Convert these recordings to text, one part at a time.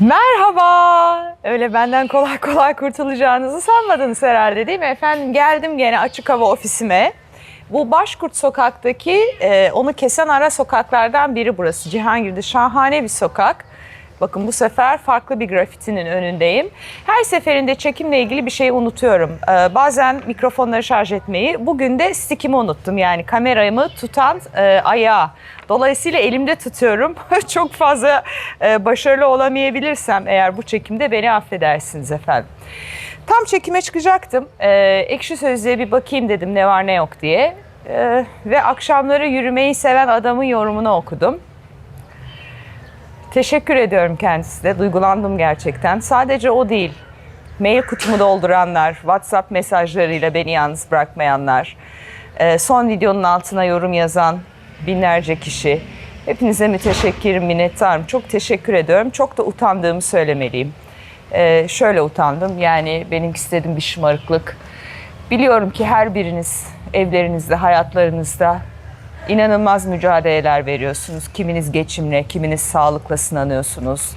Merhaba. Öyle benden kolay kolay kurtulacağınızı sanmadınız herhalde değil mi efendim? Geldim gene açık hava ofisime. Bu Başkurt Sokak'taki e, onu kesen ara sokaklardan biri burası. Cihangir'de şahane bir sokak. Bakın bu sefer farklı bir grafitinin önündeyim. Her seferinde çekimle ilgili bir şeyi unutuyorum. Ee, bazen mikrofonları şarj etmeyi. Bugün de stickimi unuttum. Yani kameramı tutan e, ayağı. Dolayısıyla elimde tutuyorum. Çok fazla e, başarılı olamayabilirsem eğer bu çekimde beni affedersiniz efendim. Tam çekime çıkacaktım. Ee, ekşi Sözlüğe bir bakayım dedim ne var ne yok diye. Ee, ve akşamları yürümeyi seven adamın yorumunu okudum. Teşekkür ediyorum kendisine. Duygulandım gerçekten. Sadece o değil. Mail kutumu dolduranlar, WhatsApp mesajlarıyla beni yalnız bırakmayanlar, e, son videonun altına yorum yazan binlerce kişi. Hepinize müteşekkirim, minnettarım. Çok teşekkür ediyorum. Çok da utandığımı söylemeliyim. E, şöyle utandım. Yani benim istediğim bir şımarıklık. Biliyorum ki her biriniz evlerinizde, hayatlarınızda inanılmaz mücadeleler veriyorsunuz. Kiminiz geçimle, kiminiz sağlıkla sınanıyorsunuz.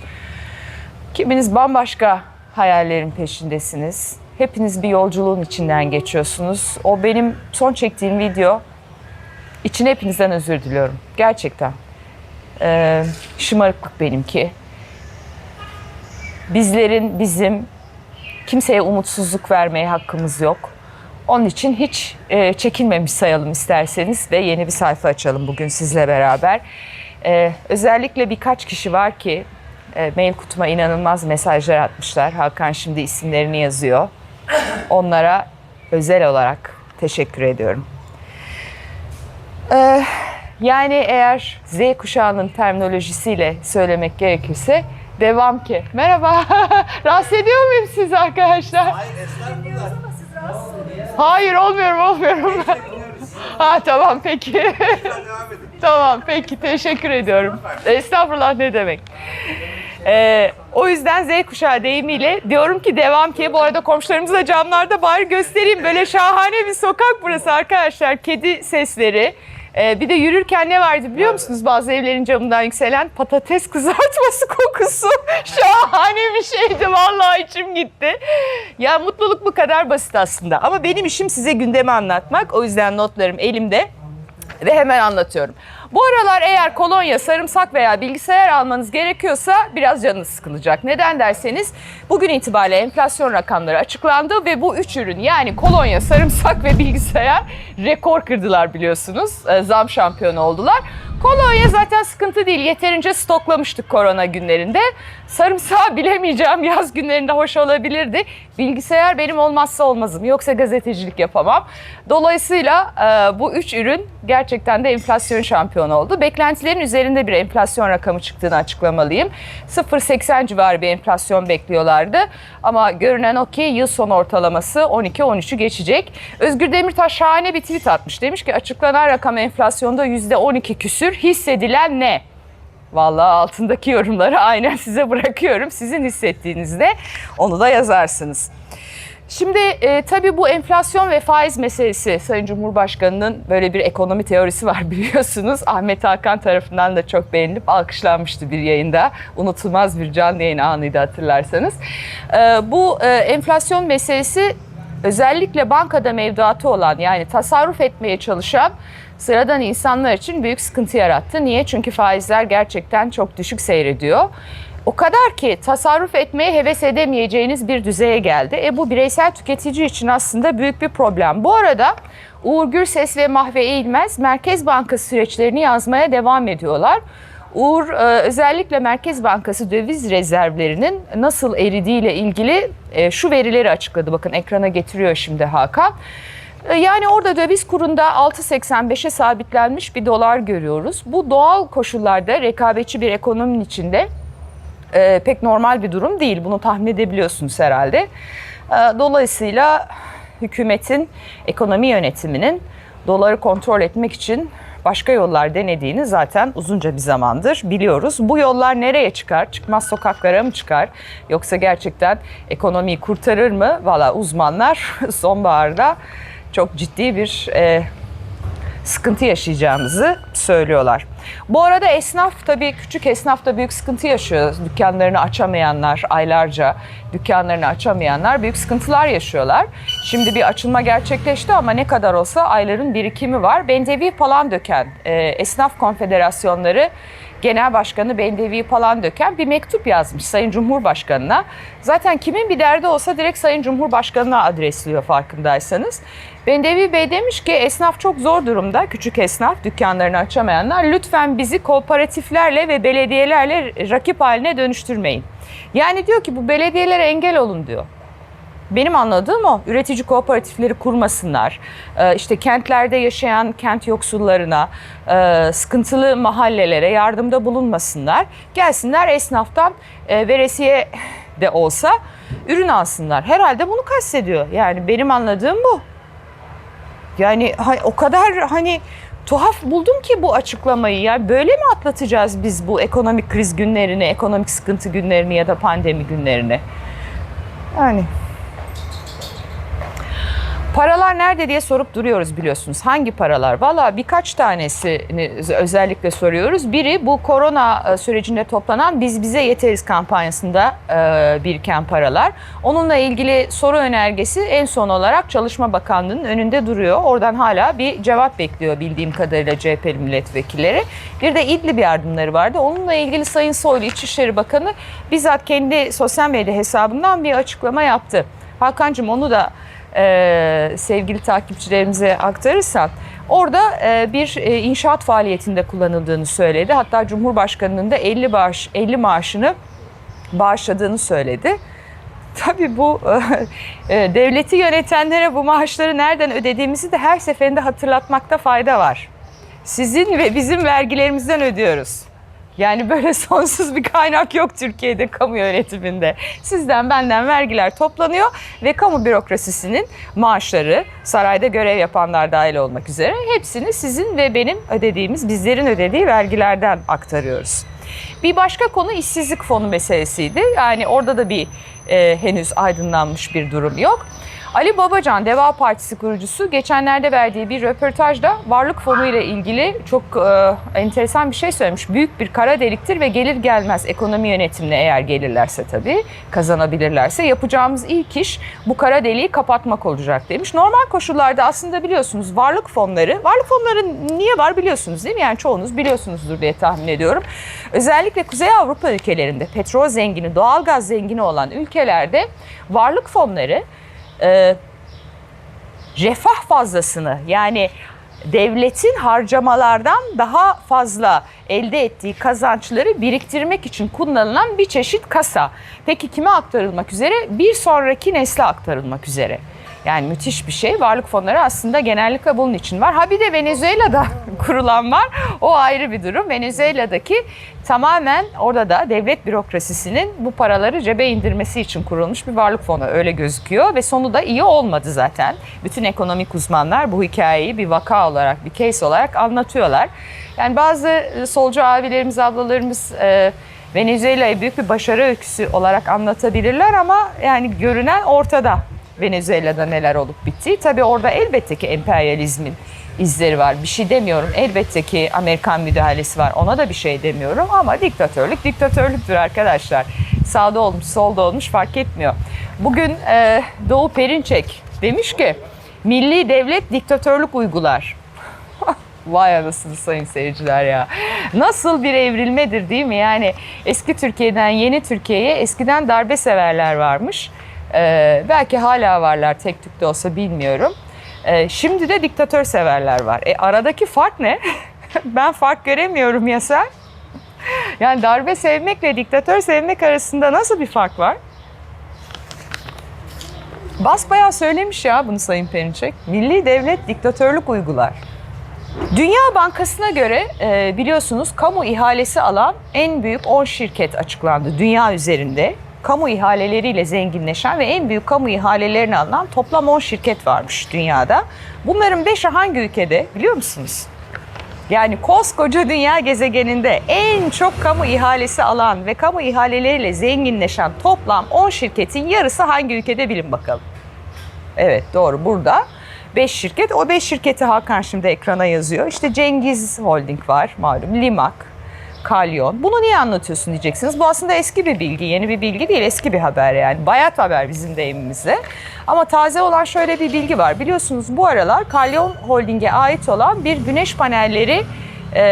Kiminiz bambaşka hayallerin peşindesiniz. Hepiniz bir yolculuğun içinden geçiyorsunuz. O benim son çektiğim video için hepinizden özür diliyorum. Gerçekten. Ee, şımarıklık benimki. Bizlerin, bizim kimseye umutsuzluk vermeye hakkımız yok. Onun için hiç e, çekinmemiş sayalım isterseniz ve yeni bir sayfa açalım bugün sizle beraber. E, özellikle birkaç kişi var ki e, mail kutuma inanılmaz mesajlar atmışlar. Hakan şimdi isimlerini yazıyor. Onlara özel olarak teşekkür ediyorum. E, yani eğer Z kuşağının terminolojisiyle söylemek gerekirse devam ki. Merhaba. Rahatsız ediyor muyum siz arkadaşlar? Hayır estağfurullah. Hayır olmuyorum olmuyorum. ha tamam peki. Tamam peki teşekkür ediyorum. Estağfurullah ne demek. Ee, o yüzden Z kuşağı deyimiyle diyorum ki devam ki bu arada komşularımızı da camlarda bari göstereyim. Böyle şahane bir sokak burası arkadaşlar. Kedi sesleri. Ee, bir de yürürken ne vardı biliyor musunuz bazı evlerin camından yükselen patates kızartması kokusu. Şahane bir şeydi vallahi içim gitti. Ya mutluluk bu kadar basit aslında. Ama benim işim size gündemi anlatmak. O yüzden notlarım elimde ve hemen anlatıyorum. Bu aralar eğer kolonya, sarımsak veya bilgisayar almanız gerekiyorsa biraz canınız sıkılacak. Neden derseniz bugün itibariyle enflasyon rakamları açıklandı ve bu üç ürün yani kolonya, sarımsak ve bilgisayar rekor kırdılar biliyorsunuz. Ee, Zam şampiyonu oldular. Kolonya zaten sıkıntı değil. Yeterince stoklamıştık korona günlerinde. Sarımsağı bilemeyeceğim. Yaz günlerinde hoş olabilirdi. Bilgisayar benim olmazsa olmazım. Yoksa gazetecilik yapamam. Dolayısıyla e, bu üç ürün gerçekten de enflasyon şampiyonu oldu. Beklentilerin üzerinde bir enflasyon rakamı çıktığını açıklamalıyım. 0.80 civarı bir enflasyon bekliyorlardı. Ama görünen o ki yıl sonu ortalaması 12-13'ü geçecek. Özgür Demirtaş şahane bir tweet atmış. Demiş ki açıklanan rakam enflasyonda %12 küsür hissedilen ne? Vallahi altındaki yorumları aynen size bırakıyorum. Sizin hissettiğinizde onu da yazarsınız. Şimdi e, tabii bu enflasyon ve faiz meselesi Sayın Cumhurbaşkanı'nın böyle bir ekonomi teorisi var biliyorsunuz. Ahmet Hakan tarafından da çok beğenilip alkışlanmıştı bir yayında. Unutulmaz bir canlı yayın anıydı hatırlarsanız. E, bu e, enflasyon meselesi özellikle bankada mevduatı olan yani tasarruf etmeye çalışan sıradan insanlar için büyük sıkıntı yarattı. Niye? Çünkü faizler gerçekten çok düşük seyrediyor. O kadar ki tasarruf etmeye heves edemeyeceğiniz bir düzeye geldi. E bu bireysel tüketici için aslında büyük bir problem. Bu arada Uğur Gürses ve Mahve Eğilmez Merkez Bankası süreçlerini yazmaya devam ediyorlar. Uğur e, özellikle Merkez Bankası döviz rezervlerinin nasıl eridiğiyle ilgili e, şu verileri açıkladı. Bakın ekrana getiriyor şimdi Hakan. E, Yani orada döviz kurunda 6.85'e sabitlenmiş bir dolar görüyoruz. Bu doğal koşullarda rekabetçi bir ekonominin içinde e, pek normal bir durum değil. Bunu tahmin edebiliyorsunuz herhalde. E, dolayısıyla hükümetin ekonomi yönetiminin doları kontrol etmek için başka yollar denediğini zaten uzunca bir zamandır biliyoruz. Bu yollar nereye çıkar? Çıkmaz sokaklara mı çıkar? Yoksa gerçekten ekonomiyi kurtarır mı? Valla uzmanlar sonbaharda çok ciddi bir e, sıkıntı yaşayacağımızı söylüyorlar. Bu arada esnaf tabii küçük esnaf da büyük sıkıntı yaşıyor. Dükkanlarını açamayanlar aylarca dükkanlarını açamayanlar büyük sıkıntılar yaşıyorlar. Şimdi bir açılma gerçekleşti ama ne kadar olsa ayların birikimi var. Bendevi Palandöken e, Esnaf Konfederasyonları Genel Başkanı Bendevi Palandöken bir mektup yazmış Sayın Cumhurbaşkanı'na. Zaten kimin bir derdi olsa direkt Sayın Cumhurbaşkanı'na adresliyor farkındaysanız. Bendevi Bey demiş ki esnaf çok zor durumda. Küçük esnaf, dükkanlarını açamayanlar. Lütfen bizi kooperatiflerle ve belediyelerle rakip haline dönüştürmeyin. Yani diyor ki bu belediyelere engel olun diyor. Benim anladığım o. Üretici kooperatifleri kurmasınlar. Ee, işte kentlerde yaşayan kent yoksullarına, e, sıkıntılı mahallelere yardımda bulunmasınlar. Gelsinler esnaftan e, veresiye de olsa ürün alsınlar. Herhalde bunu kastediyor. Yani benim anladığım bu. Yani o kadar hani tuhaf buldum ki bu açıklamayı. Ya böyle mi atlatacağız biz bu ekonomik kriz günlerini, ekonomik sıkıntı günlerini ya da pandemi günlerini? Yani Paralar nerede diye sorup duruyoruz biliyorsunuz. Hangi paralar? Valla birkaç tanesini özellikle soruyoruz. Biri bu korona e, sürecinde toplanan Biz Bize Yeteriz kampanyasında e, biriken paralar. Onunla ilgili soru önergesi en son olarak Çalışma Bakanlığı'nın önünde duruyor. Oradan hala bir cevap bekliyor bildiğim kadarıyla CHP milletvekilleri. Bir de İdlib yardımları vardı. Onunla ilgili Sayın Soylu İçişleri Bakanı bizzat kendi sosyal medya hesabından bir açıklama yaptı. Hakan'cığım onu da e, sevgili takipçilerimize aktarırsan orada e, bir e, inşaat faaliyetinde kullanıldığını söyledi. Hatta Cumhurbaşkanı'nın da 50 bağış 50 maaşını bağışladığını söyledi. Tabii bu e, devleti yönetenlere bu maaşları nereden ödediğimizi de her seferinde hatırlatmakta fayda var. Sizin ve bizim vergilerimizden ödüyoruz. Yani böyle sonsuz bir kaynak yok Türkiye'de kamu yönetiminde. Sizden benden vergiler toplanıyor ve kamu bürokrasisinin maaşları sarayda görev yapanlar dahil olmak üzere hepsini sizin ve benim ödediğimiz, bizlerin ödediği vergilerden aktarıyoruz. Bir başka konu işsizlik fonu meselesiydi. Yani orada da bir e, henüz aydınlanmış bir durum yok. Ali Babacan, Deva Partisi kurucusu geçenlerde verdiği bir röportajda varlık fonu ile ilgili çok e, enteresan bir şey söylemiş. Büyük bir kara deliktir ve gelir gelmez ekonomi yönetimine eğer gelirlerse tabii kazanabilirlerse yapacağımız ilk iş bu kara deliği kapatmak olacak demiş. Normal koşullarda aslında biliyorsunuz varlık fonları, varlık fonları niye var biliyorsunuz değil mi? Yani çoğunuz biliyorsunuzdur diye tahmin ediyorum. Özellikle Kuzey Avrupa ülkelerinde petrol zengini, doğalgaz zengini olan ülkelerde varlık fonları e, refah fazlasını yani devletin harcamalardan daha fazla elde ettiği kazançları biriktirmek için kullanılan bir çeşit kasa. Peki kime aktarılmak üzere? Bir sonraki nesle aktarılmak üzere. Yani müthiş bir şey. Varlık fonları aslında genellikle bunun için var. Ha bir de Venezuela'da kurulan var. O ayrı bir durum. Venezuela'daki tamamen orada da devlet bürokrasisinin bu paraları cebe indirmesi için kurulmuş bir varlık fonu öyle gözüküyor ve sonu da iyi olmadı zaten. Bütün ekonomik uzmanlar bu hikayeyi bir vaka olarak, bir case olarak anlatıyorlar. Yani bazı solcu abilerimiz, ablalarımız e, Venezuela'yı büyük bir başarı öyküsü olarak anlatabilirler ama yani görünen ortada. Venezuela'da neler olup bittiği. Tabii orada elbette ki emperyalizmin izleri var. Bir şey demiyorum. Elbette ki Amerikan müdahalesi var. Ona da bir şey demiyorum ama diktatörlük diktatörlüktür arkadaşlar. Sağda olmuş, solda olmuş fark etmiyor. Bugün e, Doğu Perinçek demiş ki milli devlet diktatörlük uygular. Vay anasını sayın seyirciler ya. Nasıl bir evrilmedir değil mi? Yani eski Türkiye'den yeni Türkiye'ye eskiden darbe severler varmış. Ee, belki hala varlar tek tük de olsa bilmiyorum. Ee, şimdi de diktatör severler var. E aradaki fark ne? ben fark göremiyorum ya sen? Yani darbe sevmekle diktatör sevmek arasında nasıl bir fark var? Basbayağı söylemiş ya bunu Sayın Perinçek. Milli devlet diktatörlük uygular. Dünya Bankası'na göre e, biliyorsunuz kamu ihalesi alan en büyük 10 şirket açıklandı dünya üzerinde. Kamu ihaleleriyle zenginleşen ve en büyük kamu ihalelerini alan toplam 10 şirket varmış dünyada. Bunların 5'i hangi ülkede biliyor musunuz? Yani koskoca dünya gezegeninde en çok kamu ihalesi alan ve kamu ihaleleriyle zenginleşen toplam 10 şirketin yarısı hangi ülkede bilin bakalım. Evet doğru burada. 5 şirket. O 5 şirketi Hakan şimdi ekrana yazıyor. İşte Cengiz Holding var malum, Limak, Kalyon. Bunu niye anlatıyorsun diyeceksiniz. Bu aslında eski bir bilgi, yeni bir bilgi değil, eski bir haber yani. Bayat haber bizim deyimimizle. Ama taze olan şöyle bir bilgi var. Biliyorsunuz bu aralar Kalyon Holding'e ait olan bir güneş panelleri e,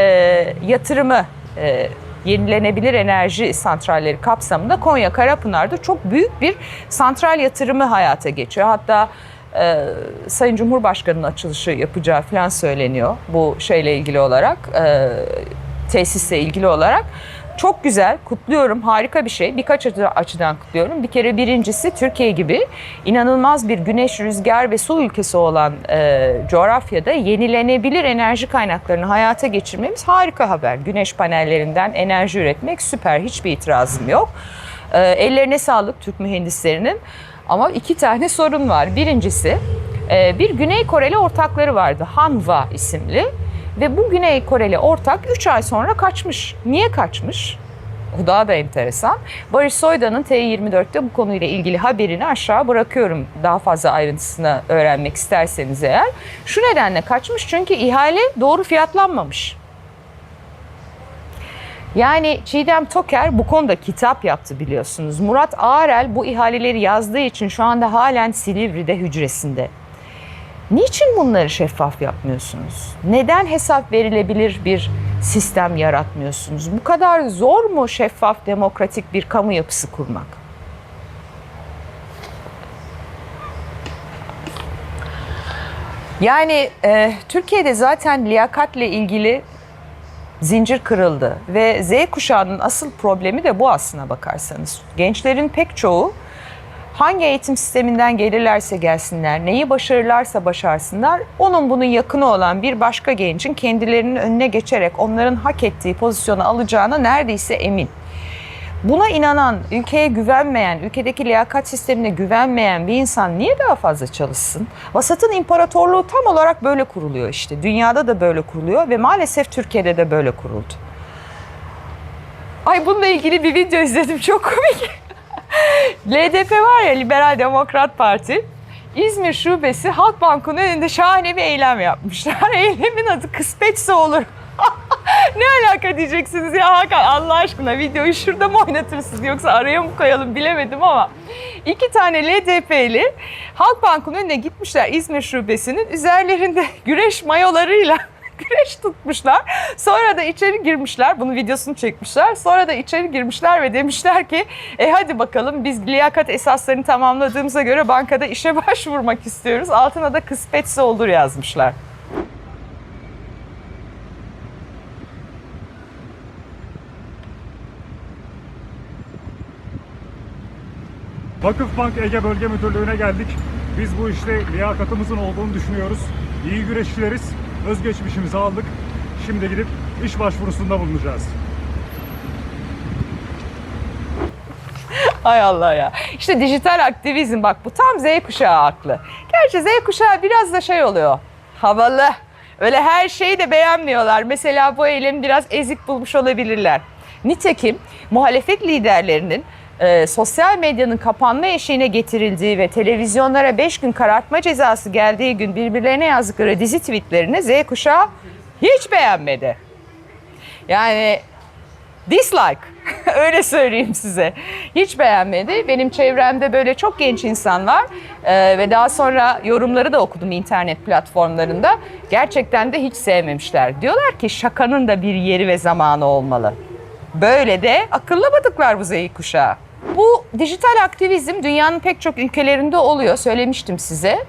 yatırımı e, yenilenebilir enerji santralleri kapsamında Konya Karapınar'da çok büyük bir santral yatırımı hayata geçiyor. Hatta e, Sayın Cumhurbaşkanı'nın açılışı yapacağı falan söyleniyor bu şeyle ilgili olarak, e, tesisle ilgili olarak. Çok güzel, kutluyorum. Harika bir şey. Birkaç açı- açıdan kutluyorum. Bir kere birincisi Türkiye gibi inanılmaz bir güneş, rüzgar ve su ülkesi olan e, coğrafyada yenilenebilir enerji kaynaklarını hayata geçirmemiz harika haber. Güneş panellerinden enerji üretmek süper. Hiçbir itirazım yok. E, ellerine sağlık Türk mühendislerinin. Ama iki tane sorun var. Birincisi e, bir Güney Koreli ortakları vardı. Hanwha isimli. Ve bu Güney Koreli ortak 3 ay sonra kaçmış. Niye kaçmış? O daha da enteresan. Barış Soydan'ın T24'te bu konuyla ilgili haberini aşağı bırakıyorum. Daha fazla ayrıntısını öğrenmek isterseniz eğer. Şu nedenle kaçmış çünkü ihale doğru fiyatlanmamış. Yani Çiğdem Toker bu konuda kitap yaptı biliyorsunuz. Murat Ağrel bu ihaleleri yazdığı için şu anda halen Silivri'de hücresinde. Niçin bunları şeffaf yapmıyorsunuz? Neden hesap verilebilir bir sistem yaratmıyorsunuz? Bu kadar zor mu şeffaf, demokratik bir kamu yapısı kurmak? Yani e, Türkiye'de zaten liyakatle ilgili zincir kırıldı ve Z kuşağının asıl problemi de bu aslına bakarsanız. Gençlerin pek çoğu hangi eğitim sisteminden gelirlerse gelsinler, neyi başarırlarsa başarsınlar, onun bunun yakını olan bir başka gencin kendilerinin önüne geçerek onların hak ettiği pozisyonu alacağına neredeyse emin. Buna inanan, ülkeye güvenmeyen, ülkedeki liyakat sistemine güvenmeyen bir insan niye daha fazla çalışsın? Vasatın imparatorluğu tam olarak böyle kuruluyor işte. Dünyada da böyle kuruluyor ve maalesef Türkiye'de de böyle kuruldu. Ay bununla ilgili bir video izledim çok komik. LDP var ya Liberal Demokrat Parti. İzmir Şubesi Halkbank'ın önünde şahane bir eylem yapmışlar. Eylemin adı kısmetse olur. ne alaka diyeceksiniz ya Hakan Allah aşkına videoyu şurada mı oynatırsınız yoksa araya mı koyalım bilemedim ama iki tane LDP'li Halkbank'ın önüne gitmişler İzmir Şubesi'nin üzerlerinde güreş mayolarıyla güreş tutmuşlar. Sonra da içeri girmişler. Bunun videosunu çekmişler. Sonra da içeri girmişler ve demişler ki e hadi bakalım biz liyakat esaslarını tamamladığımıza göre bankada işe başvurmak istiyoruz. Altına da kıspetse olur yazmışlar. Vakıfbank Ege Bölge Müdürlüğü'ne geldik. Biz bu işte liyakatımızın olduğunu düşünüyoruz. İyi güreşçileriz. Özgeçmişimizi aldık. Şimdi gidip iş başvurusunda bulunacağız. Hay Allah ya. İşte dijital aktivizm bak bu tam Z kuşağı aklı. Gerçi Z kuşağı biraz da şey oluyor. Havalı. Öyle her şeyi de beğenmiyorlar. Mesela bu eylemi biraz ezik bulmuş olabilirler. Nitekim muhalefet liderlerinin e, sosyal medyanın kapanma eşiğine getirildiği ve televizyonlara 5 gün karartma cezası geldiği gün birbirlerine yazdıkları dizi tweetlerini Z kuşağı hiç beğenmedi. Yani Dislike. Öyle söyleyeyim size. Hiç beğenmedi. Benim çevremde böyle çok genç insan var. Ee, ve daha sonra yorumları da okudum internet platformlarında. Gerçekten de hiç sevmemişler. Diyorlar ki şakanın da bir yeri ve zamanı olmalı. Böyle de akıllamadıklar bu Z kuşağı. Bu dijital aktivizm dünyanın pek çok ülkelerinde oluyor. Söylemiştim size.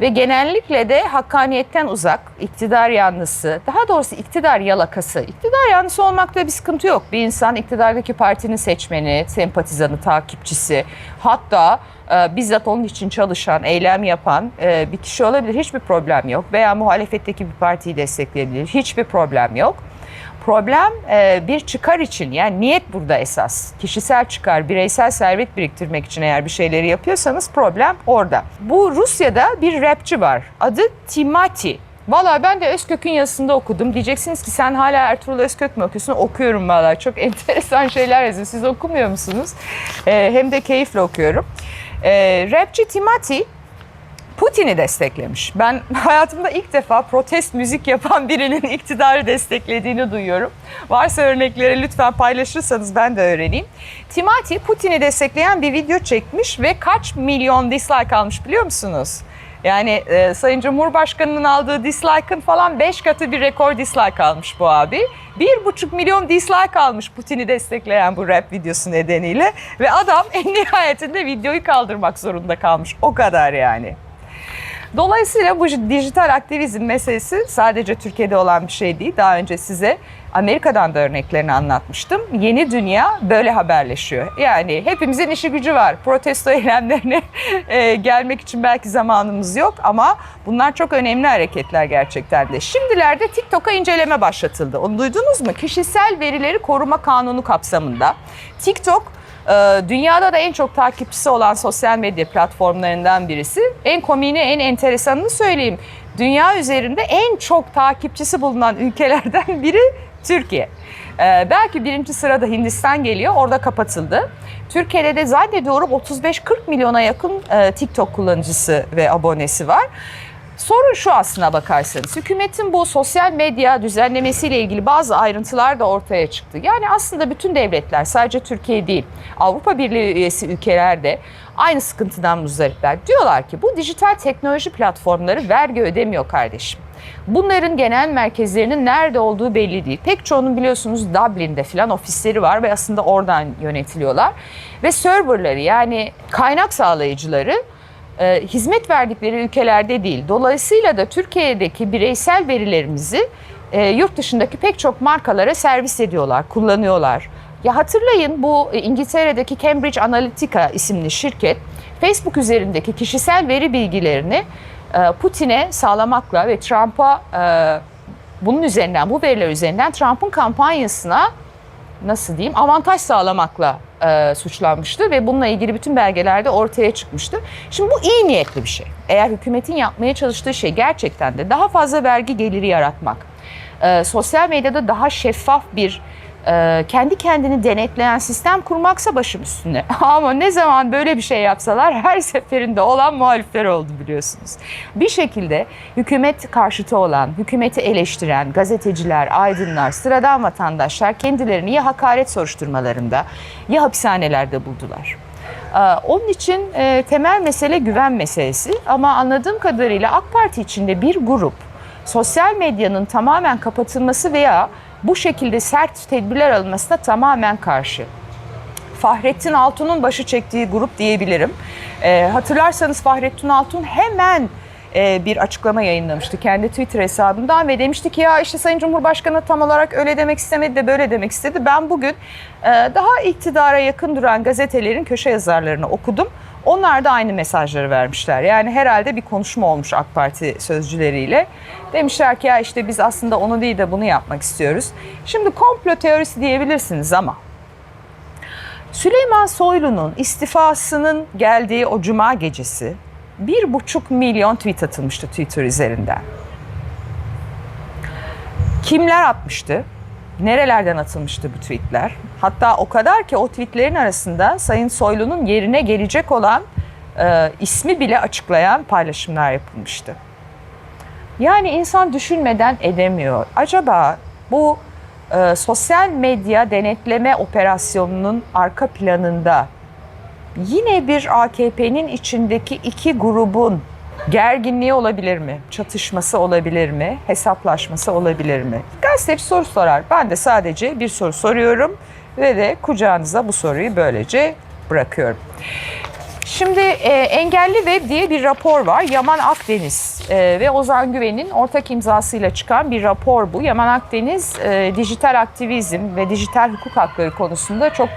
Ve genellikle de hakkaniyetten uzak, iktidar yanlısı, daha doğrusu iktidar yalakası. İktidar yanlısı olmakta bir sıkıntı yok. Bir insan iktidardaki partinin seçmeni, sempatizanı, takipçisi, hatta e, bizzat onun için çalışan, eylem yapan e, bir kişi olabilir. Hiçbir problem yok. Veya muhalefetteki bir partiyi destekleyebilir. Hiçbir problem yok. Problem e, bir çıkar için yani niyet burada esas. Kişisel çıkar, bireysel servet biriktirmek için eğer bir şeyleri yapıyorsanız problem orada. Bu Rusya'da bir rapçi var. Adı Timati. Valla ben de Özkök'ün yazısında okudum. Diyeceksiniz ki sen hala Ertuğrul Özkök mü okuyorsun? Okuyorum valla. Çok enteresan şeyler yazıyor. Siz okumuyor musunuz? E, hem de keyifle okuyorum. E, rapçi Timati Putin'i desteklemiş. Ben hayatımda ilk defa protest müzik yapan birinin iktidarı desteklediğini duyuyorum. Varsa örnekleri lütfen paylaşırsanız ben de öğreneyim. Timati Putin'i destekleyen bir video çekmiş ve kaç milyon dislike almış biliyor musunuz? Yani e, Sayın Cumhurbaşkanı'nın aldığı dislike'ın falan 5 katı bir rekor dislike almış bu abi. 1,5 milyon dislike almış Putin'i destekleyen bu rap videosu nedeniyle. Ve adam en nihayetinde videoyu kaldırmak zorunda kalmış. O kadar yani. Dolayısıyla bu dijital aktivizm meselesi sadece Türkiye'de olan bir şey değil. Daha önce size Amerika'dan da örneklerini anlatmıştım. Yeni dünya böyle haberleşiyor. Yani hepimizin işi gücü var. Protesto eylemlerine e, gelmek için belki zamanımız yok ama bunlar çok önemli hareketler gerçekten de. Şimdilerde TikTok'a inceleme başlatıldı. Onu duydunuz mu? Kişisel verileri koruma kanunu kapsamında. TikTok Dünyada da en çok takipçisi olan sosyal medya platformlarından birisi. En komiğini, en enteresanını söyleyeyim. Dünya üzerinde en çok takipçisi bulunan ülkelerden biri Türkiye. Ee, belki birinci sırada Hindistan geliyor, orada kapatıldı. Türkiye'de de zannediyorum 35-40 milyona yakın e, TikTok kullanıcısı ve abonesi var. Sorun şu aslına bakarsanız, hükümetin bu sosyal medya düzenlemesiyle ilgili bazı ayrıntılar da ortaya çıktı. Yani aslında bütün devletler, sadece Türkiye değil, Avrupa Birliği üyesi ülkeler de aynı sıkıntıdan muzdaripler. Diyorlar ki bu dijital teknoloji platformları vergi ödemiyor kardeşim. Bunların genel merkezlerinin nerede olduğu belli değil. Pek çoğunun biliyorsunuz Dublin'de falan ofisleri var ve aslında oradan yönetiliyorlar. Ve serverları yani kaynak sağlayıcıları e, hizmet verdikleri ülkelerde değil. Dolayısıyla da Türkiye'deki bireysel verilerimizi e, yurt dışındaki pek çok markalara servis ediyorlar, kullanıyorlar. Ya hatırlayın bu İngiltere'deki Cambridge Analytica isimli şirket Facebook üzerindeki kişisel veri bilgilerini e, Putin'e sağlamakla ve Trump'a e, bunun üzerinden, bu veriler üzerinden Trump'ın kampanyasına nasıl diyeyim avantaj sağlamakla e, suçlanmıştı ve bununla ilgili bütün belgelerde ortaya çıkmıştı. Şimdi bu iyi niyetli bir şey. Eğer hükümetin yapmaya çalıştığı şey gerçekten de daha fazla vergi geliri yaratmak, e, sosyal medyada daha şeffaf bir e, kendi kendini denetleyen sistem kurmaksa başım üstünde. Ama ne zaman böyle bir şey yapsalar her seferinde olan muhalifler oldu biliyorsunuz. Bir şekilde hükümet karşıtı olan, hükümeti eleştiren gazeteciler, aydınlar, sıradan vatandaşlar kendilerini ya hakaret soruşturmalarında ya hapishanelerde buldular. Ee, Onun için e, temel mesele güven meselesi ama anladığım kadarıyla AK Parti içinde bir grup sosyal medyanın tamamen kapatılması veya bu şekilde sert tedbirler alınmasına tamamen karşı. Fahrettin Altun'un başı çektiği grup diyebilirim. Ee, hatırlarsanız Fahrettin Altun hemen e, bir açıklama yayınlamıştı kendi Twitter hesabından ve demişti ki ya işte Sayın Cumhurbaşkanı tam olarak öyle demek istemedi de böyle demek istedi. Ben bugün e, daha iktidara yakın duran gazetelerin köşe yazarlarını okudum. Onlar da aynı mesajları vermişler. Yani herhalde bir konuşma olmuş AK Parti sözcüleriyle. Demişler ki ya işte biz aslında onu değil de bunu yapmak istiyoruz. Şimdi komplo teorisi diyebilirsiniz ama Süleyman Soylu'nun istifasının geldiği o cuma gecesi bir buçuk milyon tweet atılmıştı Twitter üzerinden. Kimler atmıştı? Nerelerden atılmıştı bu tweetler? Hatta o kadar ki o tweetlerin arasında Sayın Soylu'nun yerine gelecek olan e, ismi bile açıklayan paylaşımlar yapılmıştı. Yani insan düşünmeden edemiyor. Acaba bu e, sosyal medya denetleme operasyonunun arka planında yine bir AKP'nin içindeki iki grubun gerginliği olabilir mi? Çatışması olabilir mi? Hesaplaşması olabilir mi? Gazeteci soru sorar. Ben de sadece bir soru soruyorum ve de kucağınıza bu soruyu böylece bırakıyorum. Şimdi e, Engelli Web diye bir rapor var. Yaman Akdeniz e, ve Ozan Güven'in ortak imzasıyla çıkan bir rapor bu. Yaman Akdeniz e, dijital aktivizm ve dijital hukuk hakları konusunda çok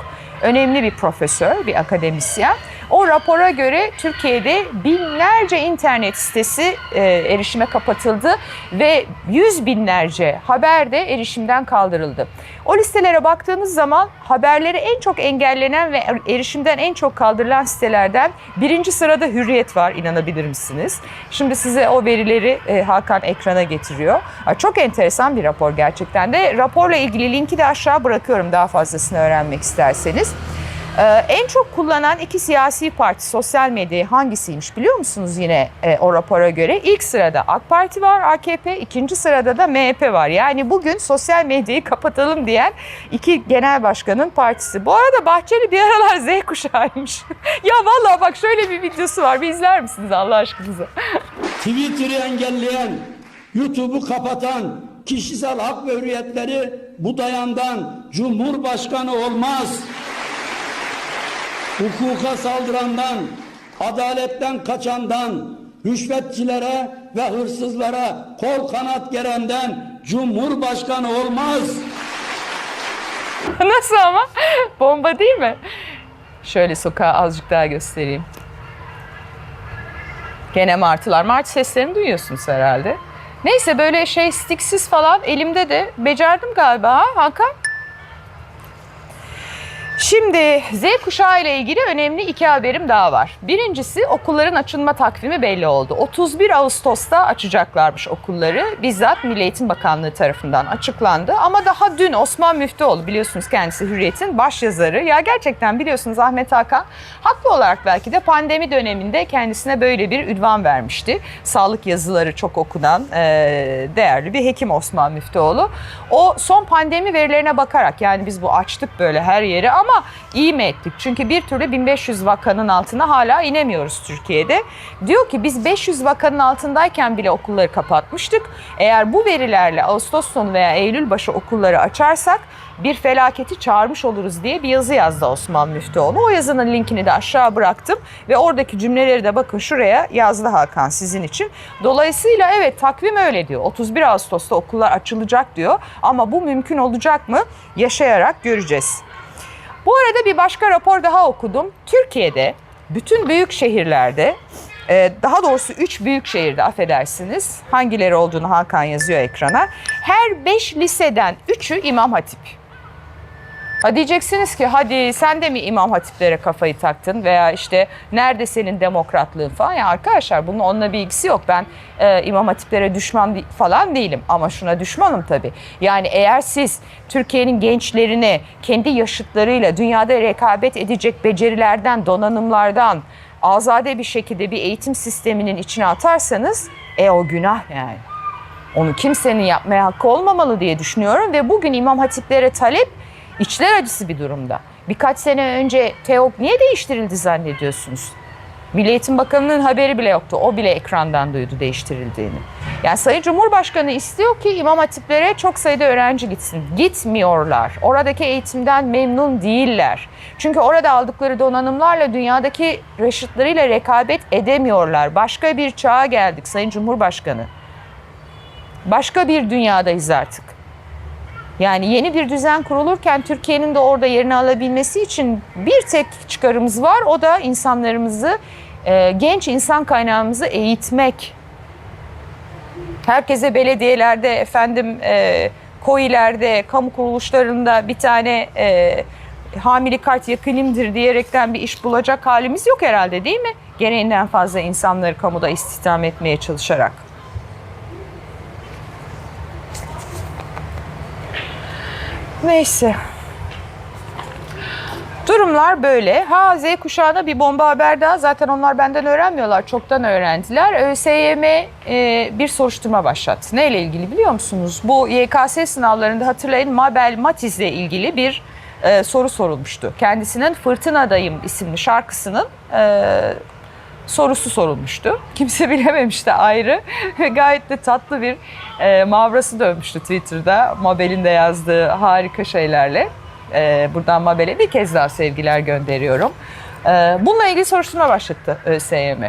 önemli bir profesör, bir akademisyen. O rapora göre Türkiye'de binlerce internet sitesi e, erişime kapatıldı ve yüz binlerce haber de erişimden kaldırıldı. O listelere baktığınız zaman haberleri en çok engellenen ve erişimden en çok kaldırılan sitelerden birinci sırada Hürriyet var inanabilir misiniz? Şimdi size o verileri e, Hakan ekrana getiriyor. Çok enteresan bir rapor gerçekten de. Raporla ilgili linki de aşağı bırakıyorum daha fazlasını öğrenmek isterseniz. Ee, en çok kullanan iki siyasi parti sosyal medyayı hangisiymiş biliyor musunuz yine e, o rapora göre? İlk sırada AK Parti var, AKP, ikinci sırada da MHP var. Yani bugün sosyal medyayı kapatalım diyen iki genel başkanın partisi. Bu arada Bahçeli bir aralar Z kuşağıymış. ya vallahi bak şöyle bir videosu var. Bir izler misiniz Allah aşkınıza? Twitter'ı engelleyen, YouTube'u kapatan, kişisel hak ve hürriyetleri bu dayandan Cumhurbaşkanı olmaz. Hukuka saldırandan, adaletten kaçandan, rüşvetçilere ve hırsızlara kol kanat gerenden Cumhurbaşkanı olmaz. Nasıl ama? Bomba değil mi? Şöyle sokağı azıcık daha göstereyim. Gene martılar. Martı seslerini duyuyorsunuz herhalde. Neyse böyle şey stiksiz falan elimde de becerdim galiba ha Hakan. Şimdi Z kuşağı ile ilgili önemli iki haberim daha var. Birincisi okulların açılma takvimi belli oldu. 31 Ağustos'ta açacaklarmış okulları. Bizzat Milli Eğitim Bakanlığı tarafından açıklandı. Ama daha dün Osman Müftüoğlu biliyorsunuz kendisi Hürriyet'in başyazarı. Ya gerçekten biliyorsunuz Ahmet Hakan haklı olarak belki de pandemi döneminde kendisine böyle bir ünvan vermişti. Sağlık yazıları çok okunan eee, değerli bir hekim Osman Müftüoğlu. O son pandemi verilerine bakarak yani biz bu açtık böyle her yeri iyi mi ettik? Çünkü bir türlü 1500 vakanın altına hala inemiyoruz Türkiye'de. Diyor ki biz 500 vakanın altındayken bile okulları kapatmıştık. Eğer bu verilerle Ağustos sonu veya Eylül başı okulları açarsak bir felaketi çağırmış oluruz diye bir yazı yazdı Osman Müftüoğlu. O yazının linkini de aşağı bıraktım ve oradaki cümleleri de bakın şuraya yazdı Hakan sizin için. Dolayısıyla evet takvim öyle diyor. 31 Ağustos'ta okullar açılacak diyor ama bu mümkün olacak mı? Yaşayarak göreceğiz. Bu arada bir başka rapor daha okudum. Türkiye'de bütün büyük şehirlerde e, daha doğrusu 3 büyük şehirde affedersiniz hangileri olduğunu Hakan yazıyor ekrana. Her 5 liseden 3'ü İmam Hatip. Ha diyeceksiniz ki hadi sen de mi İmam Hatiplere kafayı taktın veya işte nerede senin demokratlığın falan. Ya arkadaşlar bunun onunla bir ilgisi yok. Ben e, İmam Hatiplere düşman falan değilim ama şuna düşmanım tabii. Yani eğer siz Türkiye'nin gençlerini kendi yaşıtlarıyla dünyada rekabet edecek becerilerden, donanımlardan azade bir şekilde bir eğitim sisteminin içine atarsanız e o günah yani. Onu kimsenin yapmaya hakkı olmamalı diye düşünüyorum ve bugün İmam Hatiplere talep içler acısı bir durumda. Birkaç sene önce TEOK niye değiştirildi zannediyorsunuz? Milli Eğitim Bakanı'nın haberi bile yoktu. O bile ekrandan duydu değiştirildiğini. Yani Sayın Cumhurbaşkanı istiyor ki İmam Hatiplere çok sayıda öğrenci gitsin. Gitmiyorlar. Oradaki eğitimden memnun değiller. Çünkü orada aldıkları donanımlarla dünyadaki reşitlarıyla rekabet edemiyorlar. Başka bir çağa geldik Sayın Cumhurbaşkanı. Başka bir dünyadayız artık. Yani yeni bir düzen kurulurken Türkiye'nin de orada yerini alabilmesi için bir tek çıkarımız var. O da insanlarımızı, e, genç insan kaynağımızı eğitmek. Herkese belediyelerde, efendim e, KOİ'lerde, kamu kuruluşlarında bir tane e, hamile kart yakınimdir diyerekten bir iş bulacak halimiz yok herhalde değil mi? Gereğinden fazla insanları kamuda istihdam etmeye çalışarak. Neyse. Durumlar böyle. Ha Z kuşağına bir bomba haber daha. Zaten onlar benden öğrenmiyorlar. Çoktan öğrendiler. ÖSYM e, bir soruşturma başlattı. Neyle ilgili biliyor musunuz? Bu YKS sınavlarında hatırlayın Mabel Matiz'le ilgili bir e, soru sorulmuştu. Kendisinin Fırtınadayım isimli şarkısının e, sorusu sorulmuştu. Kimse bilememişti ayrı. Ve Gayet de tatlı bir e, mavrası dönmüştü Twitter'da. Mabel'in de yazdığı harika şeylerle. E, buradan Mabel'e bir kez daha sevgiler gönderiyorum. E, bununla ilgili soruşturma başlattı ÖSYM.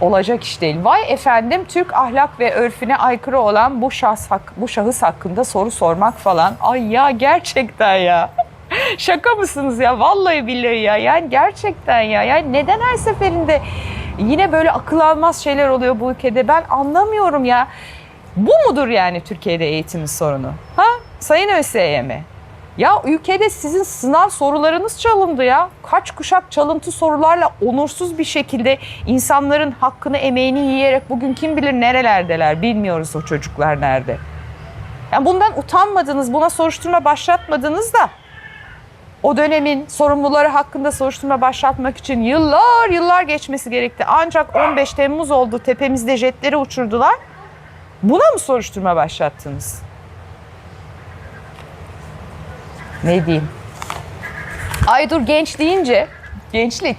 Olacak iş değil. Vay efendim Türk ahlak ve örfüne aykırı olan bu şahıs hak, bu şahıs hakkında soru sormak falan. Ay ya gerçekten ya. Şaka mısınız ya? Vallahi billahi ya. Yani gerçekten ya. Yani neden her seferinde yine böyle akıl almaz şeyler oluyor bu ülkede? Ben anlamıyorum ya. Bu mudur yani Türkiye'de eğitimin sorunu? Ha? Sayın ÖSYM. Ya ülkede sizin sınav sorularınız çalındı ya. Kaç kuşak çalıntı sorularla onursuz bir şekilde insanların hakkını, emeğini yiyerek bugün kim bilir nerelerdeler. Bilmiyoruz o çocuklar nerede. Yani bundan utanmadınız, buna soruşturma başlatmadınız da o dönemin sorumluları hakkında soruşturma başlatmak için yıllar yıllar geçmesi gerekti. Ancak 15 Temmuz oldu tepemizde jetleri uçurdular. Buna mı soruşturma başlattınız? Ne diyeyim? Aydur genç deyince gençlik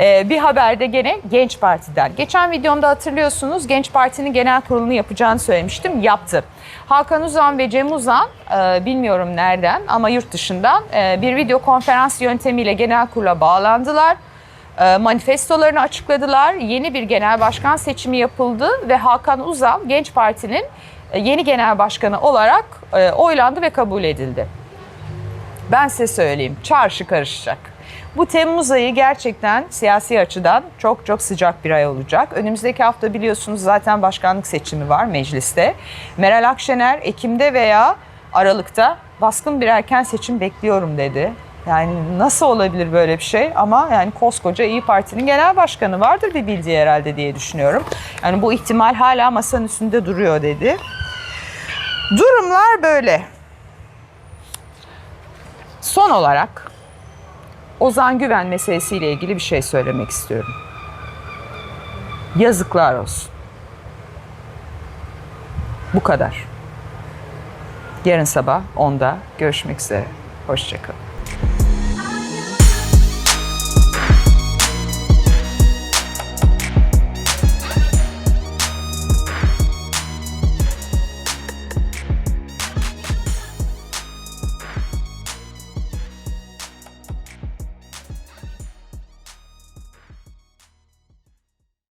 ee, bir haberde gene Genç Parti'den. Geçen videomda hatırlıyorsunuz Genç Parti'nin genel kurulunu yapacağını söylemiştim. Yaptı. Hakan Uzan ve Cem Uzan e, bilmiyorum nereden ama yurt dışından e, bir video konferans yöntemiyle genel kurula bağlandılar. E, manifestolarını açıkladılar. Yeni bir genel başkan seçimi yapıldı ve Hakan Uzan Genç Parti'nin yeni genel başkanı olarak oylandı ve kabul edildi. Ben size söyleyeyim çarşı karışacak. Bu Temmuz ayı gerçekten siyasi açıdan çok çok sıcak bir ay olacak. Önümüzdeki hafta biliyorsunuz zaten başkanlık seçimi var mecliste. Meral Akşener Ekim'de veya Aralık'ta baskın bir erken seçim bekliyorum dedi. Yani nasıl olabilir böyle bir şey ama yani koskoca İyi Parti'nin genel başkanı vardır bir bildiği herhalde diye düşünüyorum. Yani bu ihtimal hala masanın üstünde duruyor dedi. Durumlar böyle. Son olarak Ozan Güven meselesiyle ilgili bir şey söylemek istiyorum. Yazıklar olsun. Bu kadar. Yarın sabah 10'da görüşmek üzere. Hoşçakalın.